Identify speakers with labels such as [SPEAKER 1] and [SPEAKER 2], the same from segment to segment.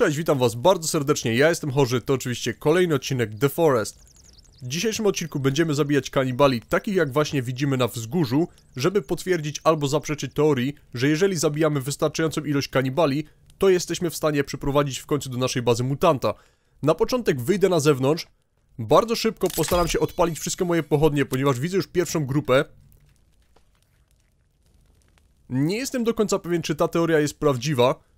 [SPEAKER 1] Cześć, witam was bardzo serdecznie, ja jestem Chorzy, to oczywiście kolejny odcinek The Forest. W dzisiejszym odcinku będziemy zabijać kanibali, takich jak właśnie widzimy na wzgórzu, żeby potwierdzić albo zaprzeczyć teorii, że jeżeli zabijamy wystarczającą ilość kanibali, to jesteśmy w stanie przyprowadzić w końcu do naszej bazy mutanta. Na początek wyjdę na zewnątrz, bardzo szybko postaram się odpalić wszystkie moje pochodnie, ponieważ widzę już pierwszą grupę. Nie jestem do końca pewien, czy ta teoria jest prawdziwa,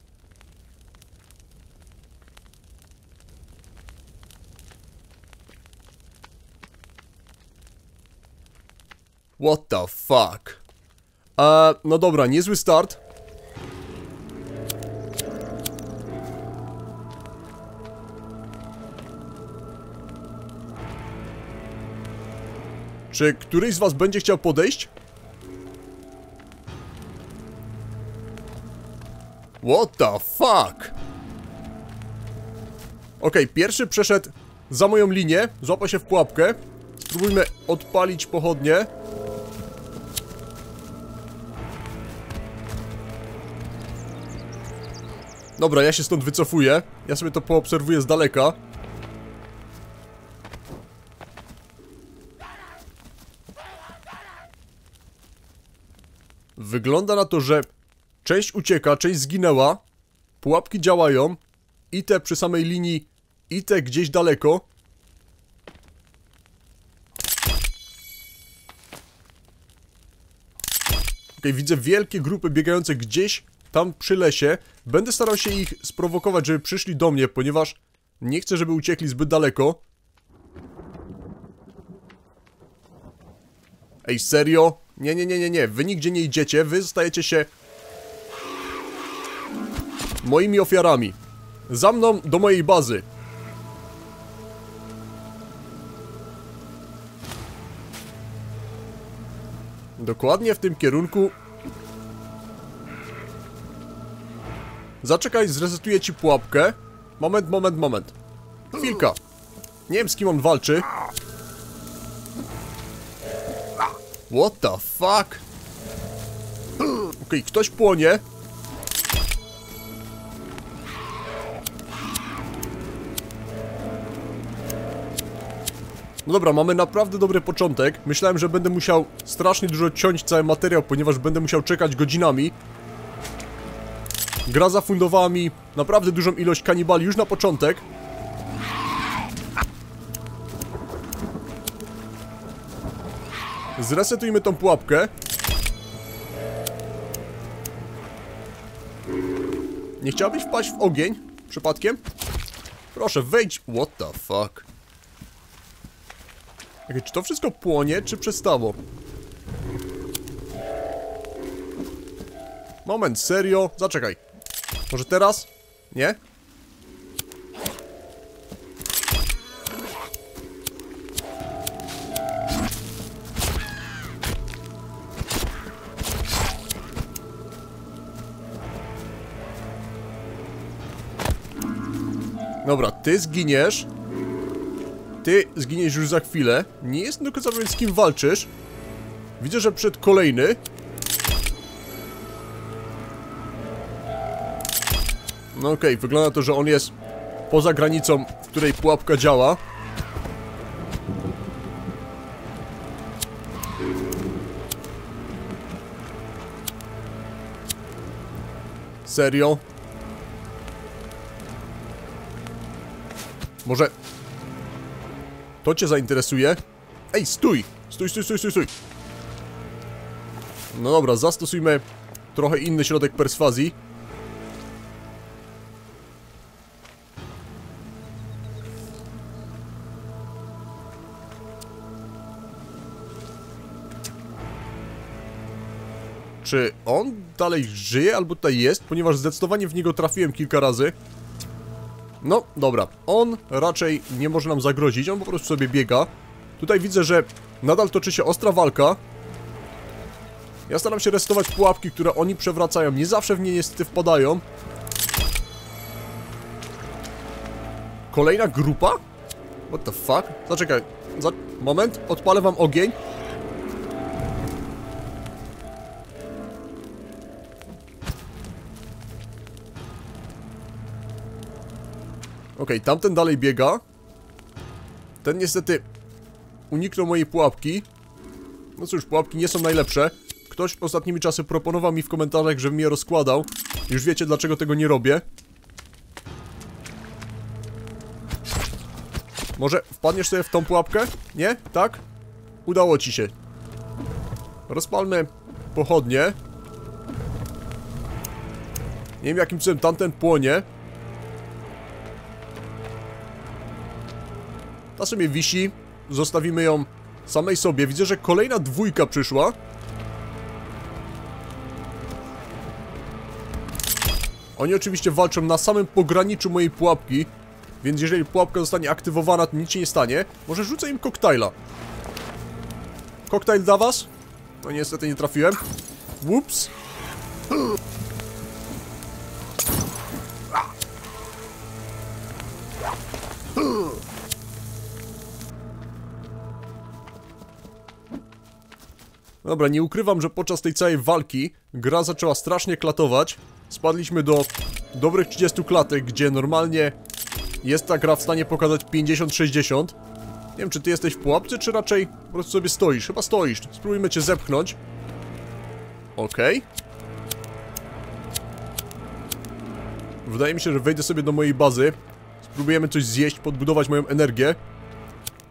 [SPEAKER 1] What the fuck? Eee, no dobra, niezły start. Czy któryś z was będzie chciał podejść? What the fuck? Ok, pierwszy przeszedł za moją linię, złapał się w pułapkę. Spróbujmy odpalić pochodnie. Dobra, ja się stąd wycofuję. Ja sobie to poobserwuję z daleka. Wygląda na to, że część ucieka, część zginęła. Pułapki działają. I te przy samej linii, i te gdzieś daleko. Ok, widzę wielkie grupy biegające gdzieś tam przy lesie. Będę starał się ich sprowokować, żeby przyszli do mnie, ponieważ nie chcę, żeby uciekli zbyt daleko. Ej, serio? Nie, nie, nie, nie, nie. Wy nigdzie nie idziecie. Wy zostajecie się moimi ofiarami. Za mną do mojej bazy. Dokładnie w tym kierunku Zaczekaj, zresetuję ci pułapkę. Moment, moment, moment. Chwilka. Nie wiem z kim on walczy. What the fuck? Okej, okay, ktoś płonie. No dobra, mamy naprawdę dobry początek. Myślałem, że będę musiał strasznie dużo ciąć cały materiał, ponieważ będę musiał czekać godzinami. Gra zafundowała mi naprawdę dużą ilość kanibali już na początek. Zresetujmy tą pułapkę. Nie chciałbyś wpaść w ogień? Przypadkiem? Proszę, wejdź. What the fuck? Okay, czy to wszystko płonie, czy przestało? Moment, serio? Zaczekaj. Może teraz? Nie? Dobra, ty zginiesz. Ty zginiesz już za chwilę. Nie jestem do końca pewien z kim walczysz. Widzę, że przed kolejny. No okej, okay, wygląda to, że on jest poza granicą, w której pułapka działa. Serio? Może... To cię zainteresuje? Ej, stój! Stój, stój, stój, stój, stój! No dobra, zastosujmy trochę inny środek perswazji. Czy on dalej żyje albo tutaj jest? Ponieważ zdecydowanie w niego trafiłem kilka razy. No, dobra. On raczej nie może nam zagrozić, on po prostu sobie biega. Tutaj widzę, że nadal toczy się ostra walka. Ja staram się resetować pułapki, które oni przewracają. Nie zawsze w nie niestety wpadają. Kolejna grupa? What the fuck? Zaczekaj. Za... Moment, odpalę wam ogień. Okej, tamten dalej biega. Ten niestety uniknął mojej pułapki. No cóż, pułapki nie są najlepsze. Ktoś ostatnimi czasy proponował mi w komentarzach, żebym je rozkładał. Już wiecie, dlaczego tego nie robię. Może wpadniesz sobie w tą pułapkę? Nie? Tak? Udało ci się. Rozpalmy pochodnie. Nie wiem jakim cudem tamten płonie. Ta sobie wisi. Zostawimy ją samej sobie. Widzę, że kolejna dwójka przyszła. Oni oczywiście walczą na samym pograniczu mojej pułapki. Więc jeżeli pułapka zostanie aktywowana, to nic się nie stanie. Może rzucę im koktajla. Koktajl dla was? No niestety nie trafiłem. Whoops. Dobra, nie ukrywam, że podczas tej całej walki gra zaczęła strasznie klatować. Spadliśmy do dobrych 30 klatek, gdzie normalnie jest ta gra w stanie pokazać 50-60. Nie wiem, czy ty jesteś w pułapce, czy raczej po prostu sobie stoisz. Chyba stoisz. Spróbujmy cię zepchnąć. Okej. Okay. Wydaje mi się, że wejdę sobie do mojej bazy. Spróbujemy coś zjeść, podbudować moją energię.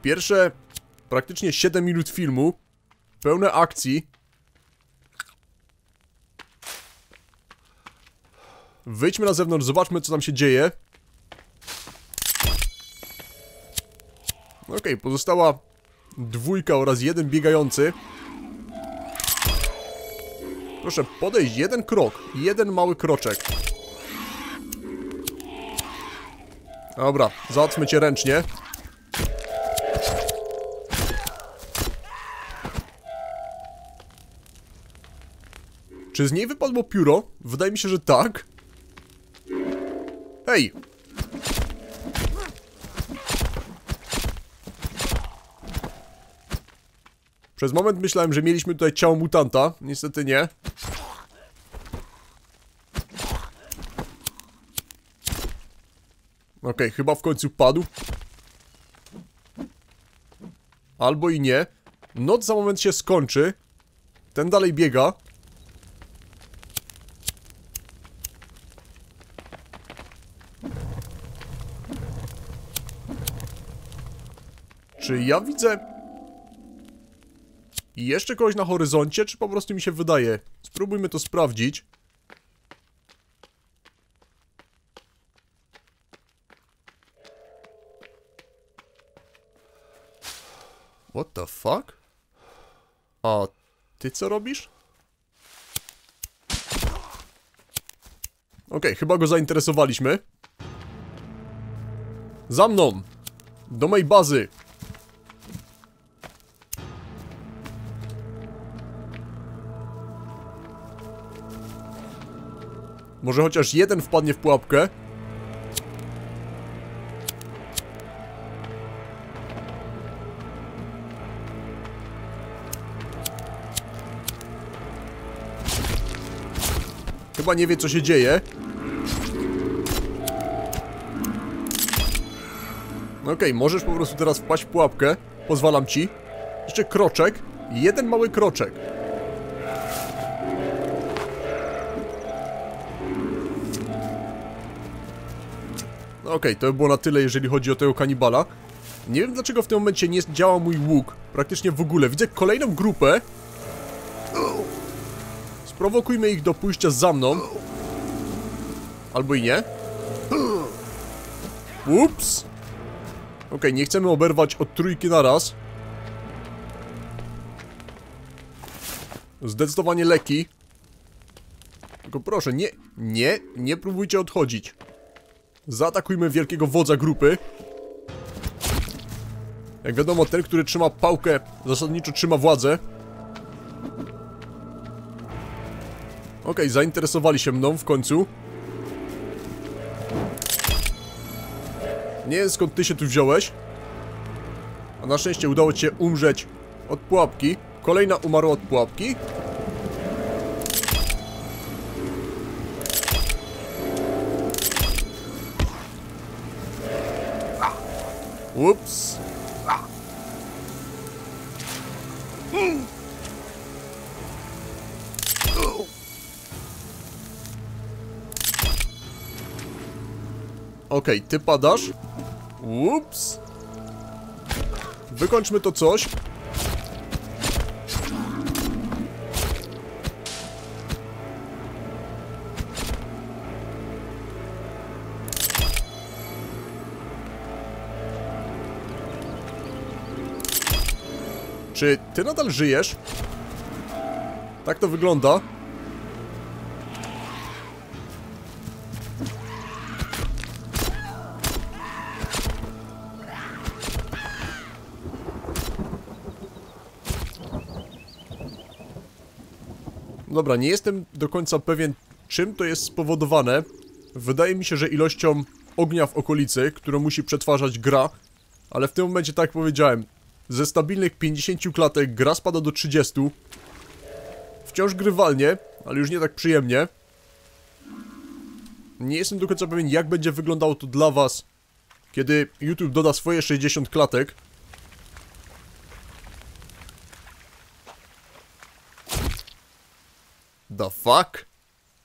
[SPEAKER 1] Pierwsze praktycznie 7 minut filmu. Pełne akcji. Wyjdźmy na zewnątrz, zobaczmy co tam się dzieje. Okej, okay, pozostała dwójka oraz jeden biegający. Proszę podejść jeden krok, jeden mały kroczek. Dobra, załatwmy cię ręcznie. Czy z niej wypadło pióro? Wydaje mi się, że tak. Hej! Przez moment myślałem, że mieliśmy tutaj ciało mutanta. Niestety nie. Okej, okay, chyba w końcu padł. Albo i nie. Noc za moment się skończy. Ten dalej biega. Czy ja widzę... jeszcze kogoś na horyzoncie, czy po prostu mi się wydaje? Spróbujmy to sprawdzić. What the fuck? A ty co robisz? Okej, okay, chyba go zainteresowaliśmy. Za mną! Do mojej bazy! Może chociaż jeden wpadnie w pułapkę? Chyba nie wie co się dzieje. Okej, okay, możesz po prostu teraz wpaść w pułapkę. Pozwalam ci. Jeszcze kroczek. Jeden mały kroczek Okej, okay, to by było na tyle, jeżeli chodzi o tego kanibala. Nie wiem dlaczego w tym momencie nie działa mój łuk. Praktycznie w ogóle. Widzę kolejną grupę. Sprowokujmy ich do pójścia za mną. Albo i nie. Ups. Okej, okay, nie chcemy oberwać od trójki na raz. Zdecydowanie leki. Tylko proszę, nie, nie, nie próbujcie odchodzić. Zaatakujmy wielkiego wodza grupy. Jak wiadomo, ten, który trzyma pałkę, zasadniczo trzyma władzę. Okej, okay, zainteresowali się mną w końcu. Nie wiem skąd ty się tu wziąłeś. A na szczęście udało ci się umrzeć od pułapki. Kolejna umarła od pułapki. Ups. Okej, okay, ty padasz. Ups. Wykończmy to coś. Czy ty nadal żyjesz? Tak to wygląda. Dobra, nie jestem do końca pewien, czym to jest spowodowane. Wydaje mi się, że ilością ognia w okolicy, którą musi przetwarzać gra, ale w tym momencie, tak jak powiedziałem, ze stabilnych 50 klatek gra spada do 30. Wciąż grywalnie, ale już nie tak przyjemnie. Nie jestem do końca pewien, jak będzie wyglądało to dla was, kiedy YouTube doda swoje 60 klatek. The fuck?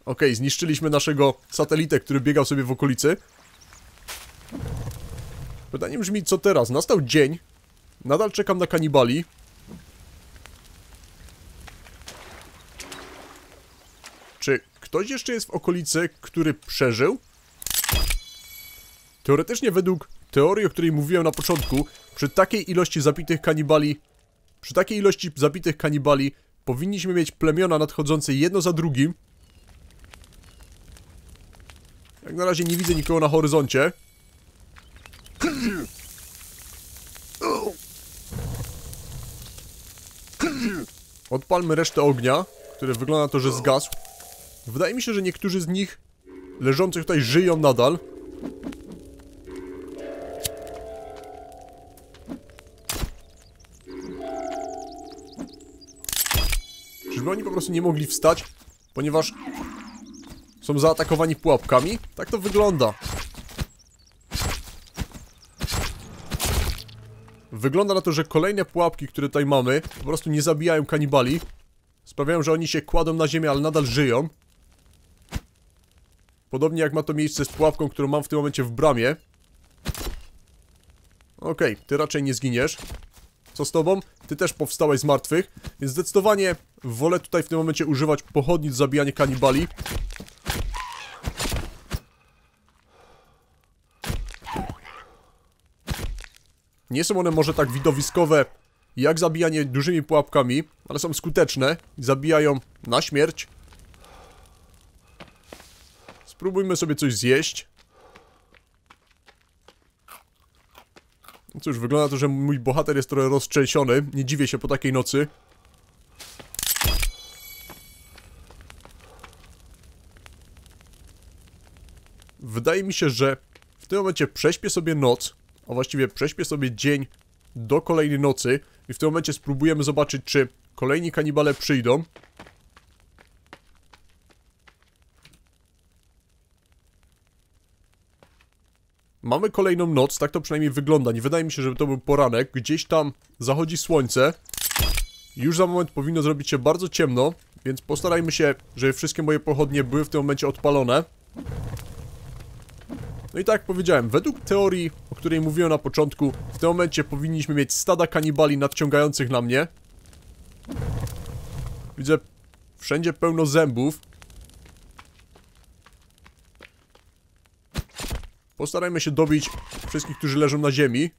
[SPEAKER 1] Ok, zniszczyliśmy naszego satelitę, który biegał sobie w okolicy. Pytanie brzmi, co teraz? Nastał dzień. Nadal czekam na kanibali. Czy ktoś jeszcze jest w okolicy, który przeżył? Teoretycznie według teorii, o której mówiłem na początku, przy takiej ilości zabitych kanibali, przy takiej ilości zabitych kanibali Powinniśmy mieć plemiona nadchodzące jedno za drugim. Jak na razie nie widzę nikogo na horyzoncie. Odpalmy resztę ognia, który wygląda na to, że zgasł. Wydaje mi się, że niektórzy z nich leżących tutaj żyją nadal. Czyżby oni po prostu nie mogli wstać, ponieważ są zaatakowani pułapkami? Tak to wygląda. Wygląda na to, że kolejne pułapki, które tutaj mamy, po prostu nie zabijają kanibali. Sprawiają, że oni się kładą na ziemię, ale nadal żyją. Podobnie jak ma to miejsce z pułapką, którą mam w tym momencie w bramie. Okej, okay, ty raczej nie zginiesz. Co z tobą? Ty też powstałeś z martwych, więc zdecydowanie wolę tutaj w tym momencie używać pochodni do zabijania kanibali. Nie są one może tak widowiskowe jak zabijanie dużymi pułapkami, ale są skuteczne zabijają na śmierć. Spróbujmy sobie coś zjeść. Cóż, wygląda to, że mój bohater jest trochę roztrzęsiony. Nie dziwię się po takiej nocy. Wydaje mi się, że w tym momencie prześpię sobie noc, a właściwie prześpię sobie dzień do kolejnej nocy i w tym momencie spróbujemy zobaczyć, czy kolejni kanibale przyjdą. Mamy kolejną noc, tak to przynajmniej wygląda. Nie wydaje mi się, żeby to był poranek. Gdzieś tam zachodzi słońce. Już za moment powinno zrobić się bardzo ciemno, więc postarajmy się, żeby wszystkie moje pochodnie były w tym momencie odpalone. No i tak jak powiedziałem, według teorii, o której mówiłem na początku, w tym momencie powinniśmy mieć stada kanibali nadciągających na mnie. Widzę wszędzie pełno zębów. Postarajmy się dobić wszystkich, którzy leżą na ziemi.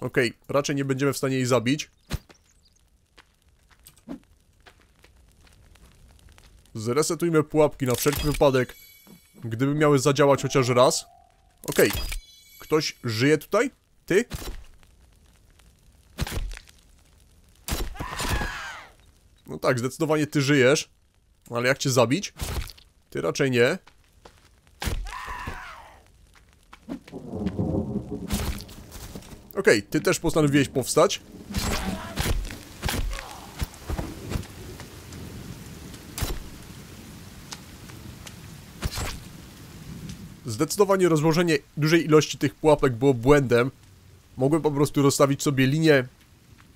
[SPEAKER 1] Okej, okay, raczej nie będziemy w stanie jej zabić. Zresetujmy pułapki na wszelki wypadek, gdyby miały zadziałać chociaż raz. Okej, okay. ktoś żyje tutaj? Ty? No tak, zdecydowanie ty żyjesz. Ale jak cię zabić? Ty raczej nie. Okej, okay, ty też postanowiłeś powstać. Zdecydowanie rozłożenie dużej ilości tych pułapek było błędem. Mogłem po prostu rozstawić sobie linię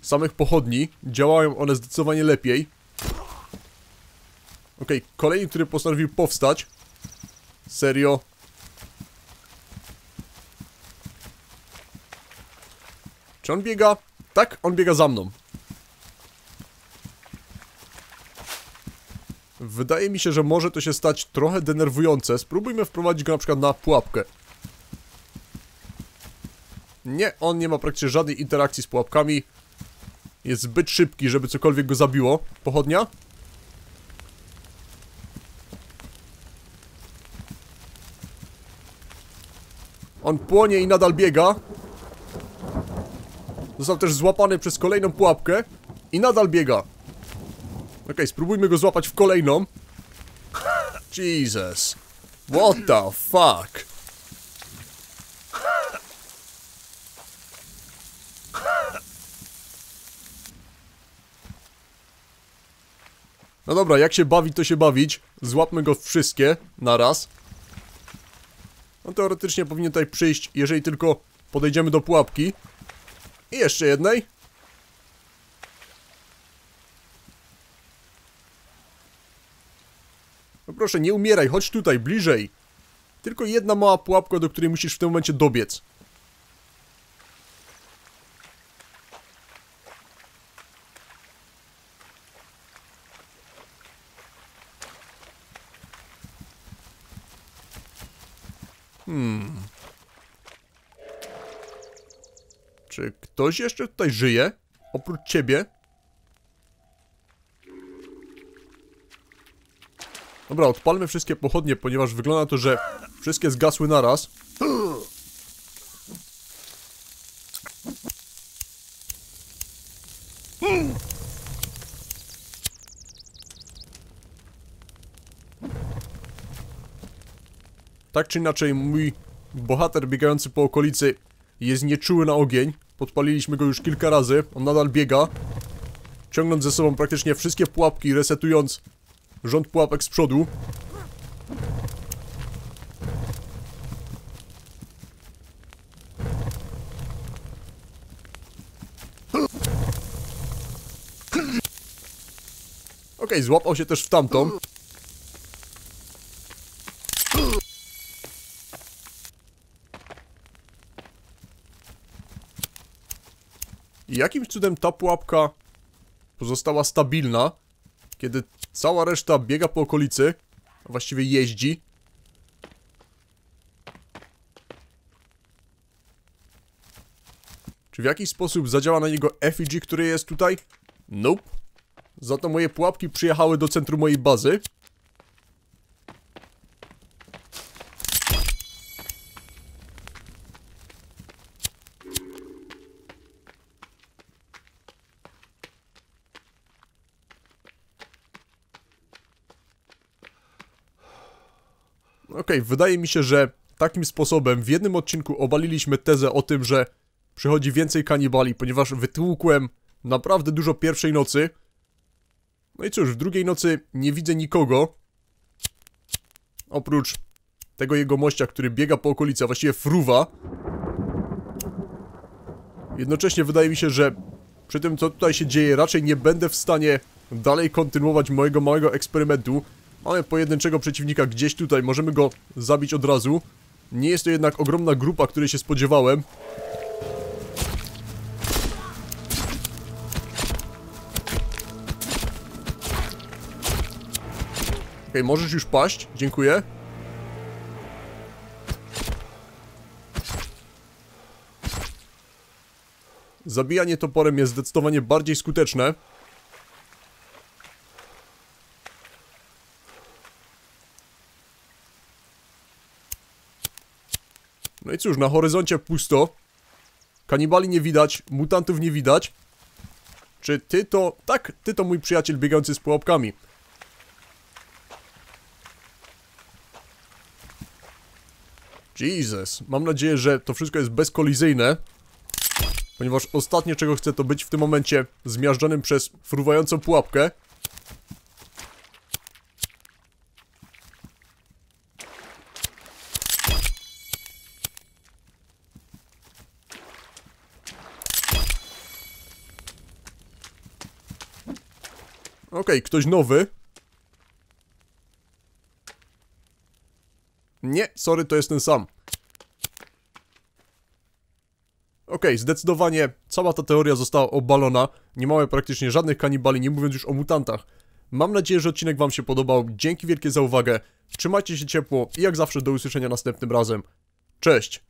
[SPEAKER 1] samych pochodni. Działają one zdecydowanie lepiej. Okej, okay, kolejny, który postanowił powstać. Serio. Czy on biega? Tak, on biega za mną. Wydaje mi się, że może to się stać trochę denerwujące. Spróbujmy wprowadzić go na przykład na pułapkę. Nie, on nie ma praktycznie żadnej interakcji z pułapkami. Jest zbyt szybki, żeby cokolwiek go zabiło. Pochodnia? On płonie i nadal biega. Został też złapany przez kolejną pułapkę i nadal biega. Okej, okay, spróbujmy go złapać w kolejną. Jesus. What the fuck? No dobra, jak się bawić, to się bawić. Złapmy go wszystkie naraz. No teoretycznie powinien tutaj przyjść, jeżeli tylko podejdziemy do pułapki. I jeszcze jednej. Proszę, nie umieraj, chodź tutaj, bliżej. Tylko jedna mała pułapka, do której musisz w tym momencie dobiec. Hmm. Czy ktoś jeszcze tutaj żyje? Oprócz ciebie? Dobra, odpalmy wszystkie pochodnie, ponieważ wygląda to, że wszystkie zgasły naraz. Tak czy inaczej, mój bohater biegający po okolicy jest nieczuły na ogień. Podpaliliśmy go już kilka razy, on nadal biega. Ciągnąc ze sobą praktycznie wszystkie pułapki, resetując rząd pułapek z przodu. Okej, okay, złapał się też w tamtą. Jakimś cudem ta pułapka pozostała stabilna, kiedy cała reszta biega po okolicy, właściwie jeździ. Czy w jakiś sposób zadziała na niego effigy, który jest tutaj? Nope. Za to moje pułapki przyjechały do centrum mojej bazy. Okej, okay, wydaje mi się, że takim sposobem w jednym odcinku obaliliśmy tezę o tym, że przychodzi więcej kanibali, ponieważ wytłukłem naprawdę dużo pierwszej nocy. No i cóż, w drugiej nocy nie widzę nikogo. Oprócz tego jego mościa, który biega po okolicy, a właściwie fruwa. Jednocześnie wydaje mi się, że przy tym co tutaj się dzieje raczej nie będę w stanie dalej kontynuować mojego małego eksperymentu. Mamy pojedynczego przeciwnika gdzieś tutaj, możemy go zabić od razu. Nie jest to jednak ogromna grupa, której się spodziewałem. Okay, możesz już paść, dziękuję. Zabijanie toporem jest zdecydowanie bardziej skuteczne. Cóż, na horyzoncie pusto. Kanibali nie widać, mutantów nie widać. Czy ty to... Tak, ty to mój przyjaciel biegający z pułapkami. Jesus, mam nadzieję, że to wszystko jest bezkolizyjne. Ponieważ ostatnie czego chcę to być w tym momencie zmiażdżonym przez fruwającą pułapkę. Okej, ktoś nowy. Nie, sorry, to jest ten sam. Okej, zdecydowanie cała ta teoria została obalona. Nie mamy praktycznie żadnych kanibali, nie mówiąc już o mutantach. Mam nadzieję, że odcinek wam się podobał. Dzięki wielkie za uwagę. Trzymajcie się ciepło i jak zawsze do usłyszenia następnym razem. Cześć!